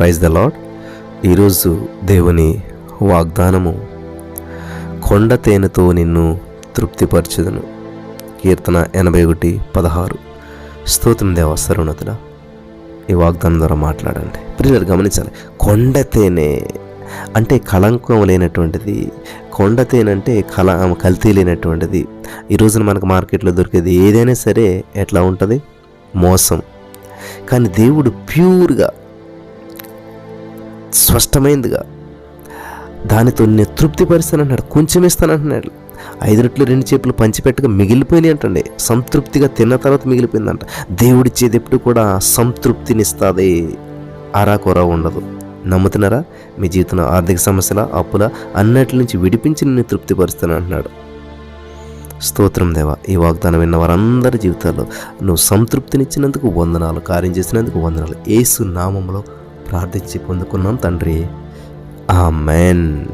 Praise the lord ఈరోజు దేవుని వాగ్దానము కొండ తేనెతో నిన్ను తృప్తిపరచుదును. కీర్తన ఎనభై ఒకటి పదహారు. స్తోత్రం దేవ సరుణతుడా ఈ వాగ్దానం ద్వారా మాట్లాడండి. ప్రియులు గమనించాలి. కొండ తేనె అంటే కళంకం లేనటువంటిది. కొండ తేనె అంటే కల కల్తీ లేనటువంటిది. ఈ రోజున మనకు మార్కెట్లో దొరికేది ఏదైనా సరే ఎట్లా ఉంటుంది? మోసం. కానీ దేవుడు ప్యూర్గా స్పష్టమైందిగా. దానితో నేను తృప్తిపరుస్తానంటున్నాడు కొంచెం ఇస్తానంటున్నాడు ఐదు రొట్లు రెండు చేపలు పంచిపెట్టగా మిగిలిపోయినాయి అంటండి. సంతృప్తిగా తిన్న తర్వాత మిగిలిపోయిందంట. దేవుడిచ్చేది ఎప్పుడు కూడా సంతృప్తినిస్తుంది. కొరా ఉండదు. నమ్ముతున్నారా? మీ జీవితంలో ఆర్థిక సమస్యల అప్పుల అన్నిటి నుంచి విడిపించి నిన్ను తృప్తిపరుస్తాను అంటున్నాడు స్తోత్రం దేవా ఈ వాగ్దానం విన్న వారందరి జీవితాల్లో నువ్వు సంతృప్తినిచ్చినందుకు వందనాలు కార్యం చేసినందుకు వందనాలు. ఏసు నామంలో ప్రార్థించి పొందుకున్నాం తండ్రి. ఆమెన్.